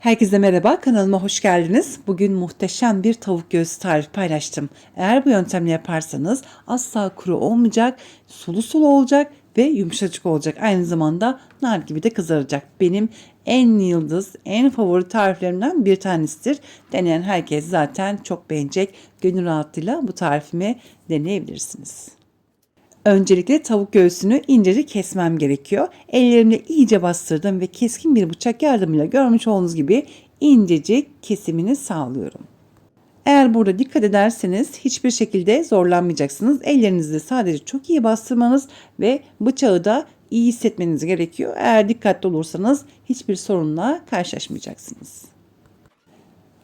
Herkese merhaba, kanalıma hoş geldiniz. Bugün muhteşem bir tavuk göğsü tarifi paylaştım. Eğer bu yöntemle yaparsanız asla kuru olmayacak, sulu sulu olacak ve yumuşacık olacak. Aynı zamanda nar gibi de kızaracak. Benim en yıldız, en favori tariflerimden bir tanesidir. Deneyen herkes zaten çok beğenecek. Gönül rahatlığıyla bu tarifimi deneyebilirsiniz. Öncelikle tavuk göğsünü incecik kesmem gerekiyor. Ellerimle iyice bastırdım ve keskin bir bıçak yardımıyla görmüş olduğunuz gibi incecik kesimini sağlıyorum. Eğer burada dikkat ederseniz hiçbir şekilde zorlanmayacaksınız. Ellerinizle sadece çok iyi bastırmanız ve bıçağı da iyi hissetmeniz gerekiyor. Eğer dikkatli olursanız hiçbir sorunla karşılaşmayacaksınız.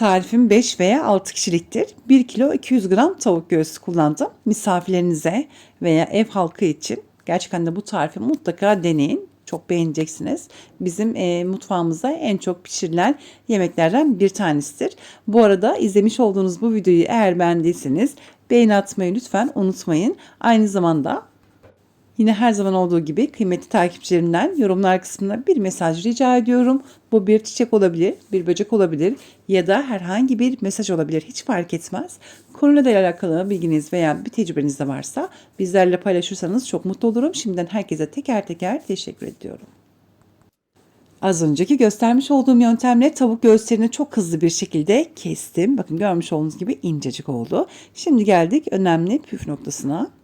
Tarifim 5 veya 6 kişiliktir. 1 kilo 200 gram tavuk göğsü kullandım. Misafirlerinize veya ev halkı için gerçekten de bu tarifi mutlaka deneyin. Çok beğeneceksiniz. Bizim e, mutfağımızda en çok pişirilen yemeklerden bir tanesidir. Bu arada izlemiş olduğunuz bu videoyu eğer beğendiyseniz beğeni atmayı lütfen unutmayın. Aynı zamanda Yine her zaman olduğu gibi kıymetli takipçilerimden yorumlar kısmına bir mesaj rica ediyorum. Bu bir çiçek olabilir, bir böcek olabilir ya da herhangi bir mesaj olabilir. Hiç fark etmez. Konuyla da alakalı bilginiz veya bir tecrübeniz de varsa bizlerle paylaşırsanız çok mutlu olurum. Şimdiden herkese teker teker teşekkür ediyorum. Az önceki göstermiş olduğum yöntemle tavuk göğüslerini çok hızlı bir şekilde kestim. Bakın görmüş olduğunuz gibi incecik oldu. Şimdi geldik önemli püf noktasına.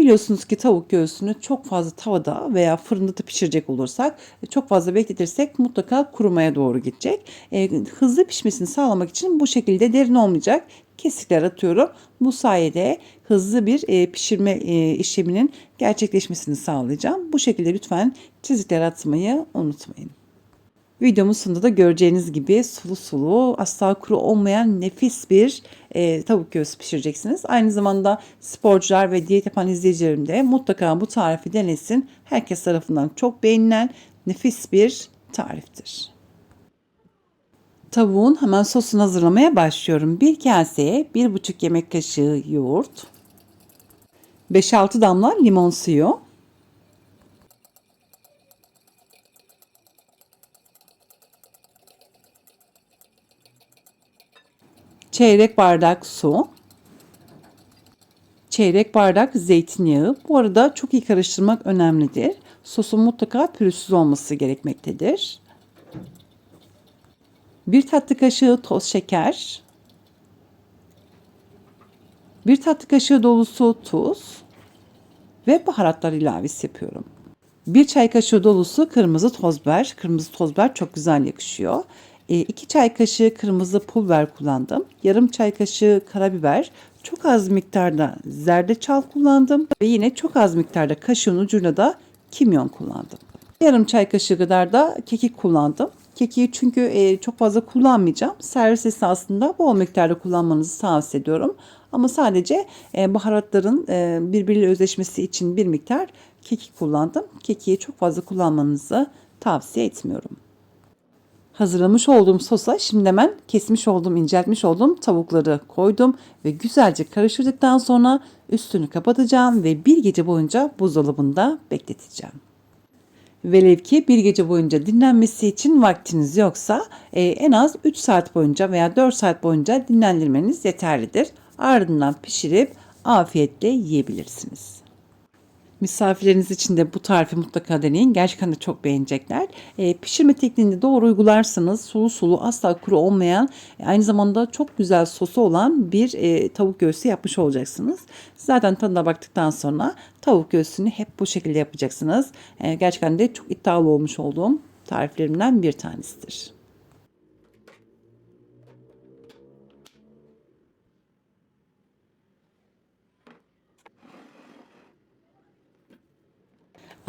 Biliyorsunuz ki tavuk göğsünü çok fazla tavada veya fırında da pişirecek olursak e, çok fazla bekletirsek mutlaka kurumaya doğru gidecek. E, hızlı pişmesini sağlamak için bu şekilde derin olmayacak kesikler atıyorum. Bu sayede hızlı bir e, pişirme işleminin gerçekleşmesini sağlayacağım. Bu şekilde lütfen çizikler atmayı unutmayın. Videomun sonunda da göreceğiniz gibi sulu sulu asla kuru olmayan nefis bir e, tavuk göğsü pişireceksiniz. Aynı zamanda sporcular ve diyet yapan izleyicilerim de mutlaka bu tarifi denesin. Herkes tarafından çok beğenilen nefis bir tariftir. Tavuğun hemen sosunu hazırlamaya başlıyorum. Bir kaseye 1,5 yemek kaşığı yoğurt, 5-6 damla limon suyu, çeyrek bardak su, çeyrek bardak zeytinyağı. Bu arada çok iyi karıştırmak önemlidir. Sosun mutlaka pürüzsüz olması gerekmektedir. Bir tatlı kaşığı toz şeker, bir tatlı kaşığı dolusu tuz ve baharatlar ilavesi yapıyorum. Bir çay kaşığı dolusu kırmızı toz biber. Kırmızı toz biber çok güzel yakışıyor. 2 çay kaşığı kırmızı pul biber kullandım. Yarım çay kaşığı karabiber, çok az miktarda zerdeçal kullandım ve yine çok az miktarda kaşığın ucuna da kimyon kullandım. Yarım çay kaşığı kadar da kekik kullandım. Kekiği çünkü e, çok fazla kullanmayacağım. Servis esnasında bol miktarda kullanmanızı tavsiye ediyorum. Ama sadece e, baharatların e, birbiriyle özleşmesi için bir miktar kekik kullandım. Kekiği çok fazla kullanmanızı tavsiye etmiyorum hazırlamış olduğum sosa şimdi hemen kesmiş olduğum, inceltmiş olduğum tavukları koydum ve güzelce karıştırdıktan sonra üstünü kapatacağım ve bir gece boyunca buzdolabında bekleteceğim. Velev ki bir gece boyunca dinlenmesi için vaktiniz yoksa e, en az 3 saat boyunca veya 4 saat boyunca dinlendirmeniz yeterlidir. Ardından pişirip afiyetle yiyebilirsiniz. Misafirleriniz için de bu tarifi mutlaka deneyin. Gerçekten de çok beğenecekler. E, pişirme tekniğini doğru uygularsanız sulu sulu asla kuru olmayan aynı zamanda çok güzel sosu olan bir e, tavuk göğsü yapmış olacaksınız. Zaten tadına baktıktan sonra tavuk göğsünü hep bu şekilde yapacaksınız. E, gerçekten de çok iddialı olmuş olduğum tariflerimden bir tanesidir.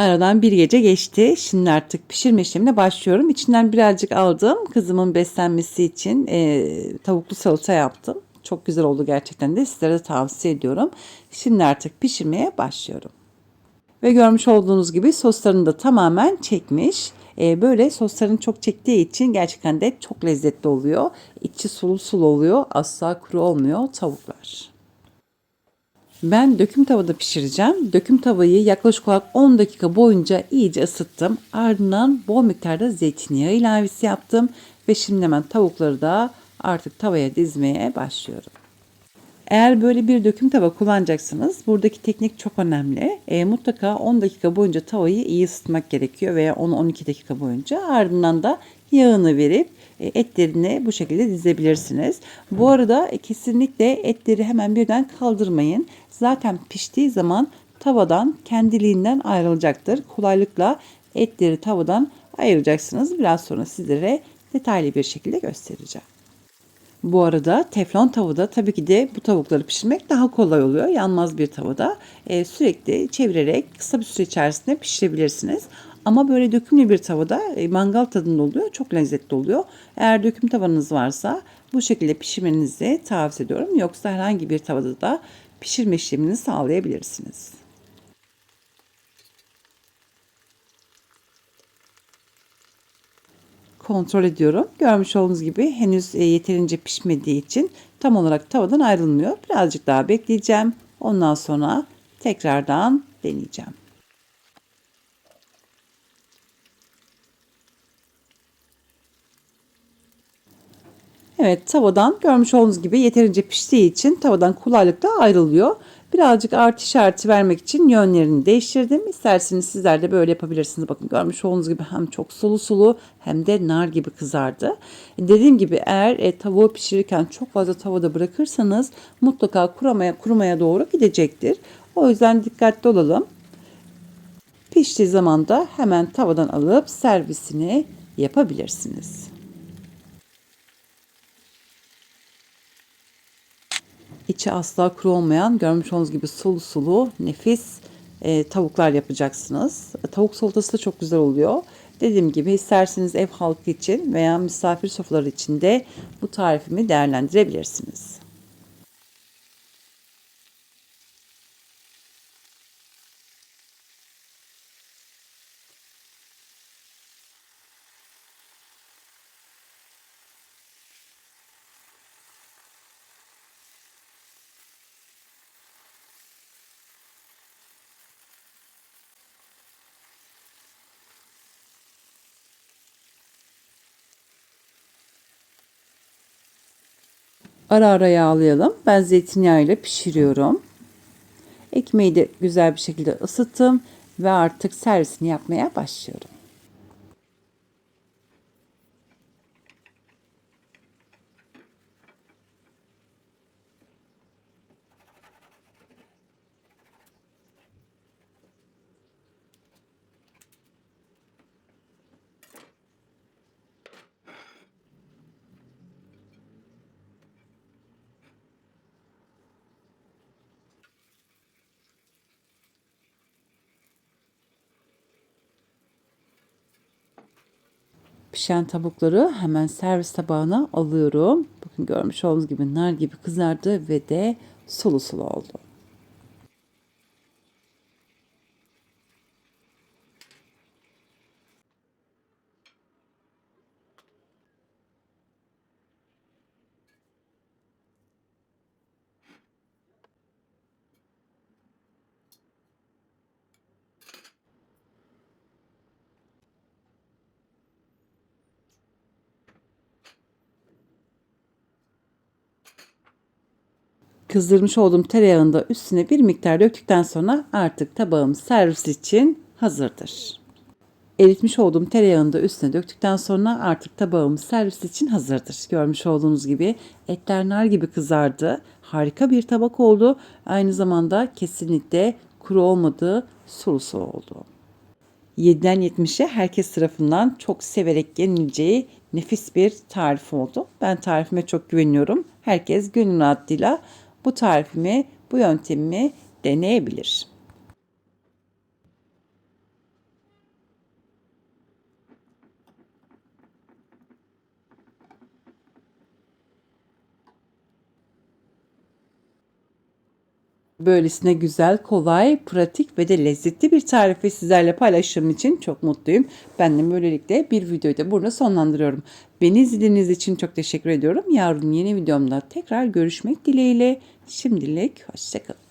Aradan bir gece geçti. Şimdi artık pişirme işlemine başlıyorum. İçinden birazcık aldım. Kızımın beslenmesi için e, tavuklu salata yaptım. Çok güzel oldu gerçekten de sizlere de tavsiye ediyorum. Şimdi artık pişirmeye başlıyorum. Ve görmüş olduğunuz gibi soslarını da tamamen çekmiş. E, böyle sosların çok çektiği için gerçekten de çok lezzetli oluyor. İçi sulu sulu oluyor. Asla kuru olmuyor tavuklar. Ben döküm tavada pişireceğim. Döküm tavayı yaklaşık olarak 10 dakika boyunca iyice ısıttım. Ardından bol miktarda zeytinyağı ilavesi yaptım. Ve şimdi hemen tavukları da artık tavaya dizmeye başlıyorum. Eğer böyle bir döküm tava kullanacaksınız buradaki teknik çok önemli. E, mutlaka 10 dakika boyunca tavayı iyi ısıtmak gerekiyor veya 10-12 dakika boyunca. Ardından da yağını verip e, etlerini bu şekilde dizebilirsiniz. Bu arada e, kesinlikle etleri hemen birden kaldırmayın. Zaten piştiği zaman tavadan kendiliğinden ayrılacaktır. Kolaylıkla etleri tavadan ayıracaksınız. Biraz sonra sizlere detaylı bir şekilde göstereceğim. Bu arada teflon tavada tabii ki de bu tavukları pişirmek daha kolay oluyor. Yanmaz bir tavada e, sürekli çevirerek kısa bir süre içerisinde pişirebilirsiniz. Ama böyle dökümlü bir tavada e, mangal tadında oluyor. Çok lezzetli oluyor. Eğer döküm tavanız varsa bu şekilde pişirmenizi tavsiye ediyorum. Yoksa herhangi bir tavada da pişirme işlemini sağlayabilirsiniz. kontrol ediyorum. Görmüş olduğunuz gibi henüz e, yeterince pişmediği için tam olarak tavadan ayrılmıyor. Birazcık daha bekleyeceğim. Ondan sonra tekrardan deneyeceğim. Evet tavadan görmüş olduğunuz gibi yeterince piştiği için tavadan kolaylıkla ayrılıyor. Birazcık artı işareti vermek için yönlerini değiştirdim. İsterseniz sizler de böyle yapabilirsiniz. Bakın görmüş olduğunuz gibi hem çok sulu sulu hem de nar gibi kızardı. Dediğim gibi eğer e, tavuğu pişirirken çok fazla tavada bırakırsanız mutlaka kurumaya, kurumaya doğru gidecektir. O yüzden dikkatli olalım. Piştiği zaman da hemen tavadan alıp servisini yapabilirsiniz. İçi asla kuru olmayan görmüş olduğunuz gibi sulu sulu nefis e, tavuklar yapacaksınız. Tavuk salatası da çok güzel oluyor. Dediğim gibi isterseniz ev halkı için veya misafir sofraları için de bu tarifimi değerlendirebilirsiniz. Ara ara yağlayalım. Ben zeytinyağı ile pişiriyorum. Ekmeği de güzel bir şekilde ısıttım ve artık servisini yapmaya başlıyorum. Pişen tavukları hemen servis tabağına alıyorum. Bakın görmüş olduğunuz gibi nar gibi kızardı ve de sulu sulu oldu. Kızdırmış olduğum tereyağını da üstüne bir miktar döktükten sonra artık tabağım servis için hazırdır. Eritmiş olduğum tereyağını da üstüne döktükten sonra artık tabağım servis için hazırdır. Görmüş olduğunuz gibi etler nar gibi kızardı. Harika bir tabak oldu. Aynı zamanda kesinlikle kuru olmadığı sulu sulu oldu. 7'den 70'e herkes tarafından çok severek yenileceği nefis bir tarif oldu. Ben tarifime çok güveniyorum. Herkes gönül rahatlığıyla bu tarifimi, bu yöntemimi deneyebilir. Böylesine güzel, kolay, pratik ve de lezzetli bir tarifi sizlerle paylaştığım için çok mutluyum. Ben de böylelikle bir videoyu da burada sonlandırıyorum. Beni izlediğiniz için çok teşekkür ediyorum. Yarın yeni videomda tekrar görüşmek dileğiyle. Şimdilik hoşçakalın.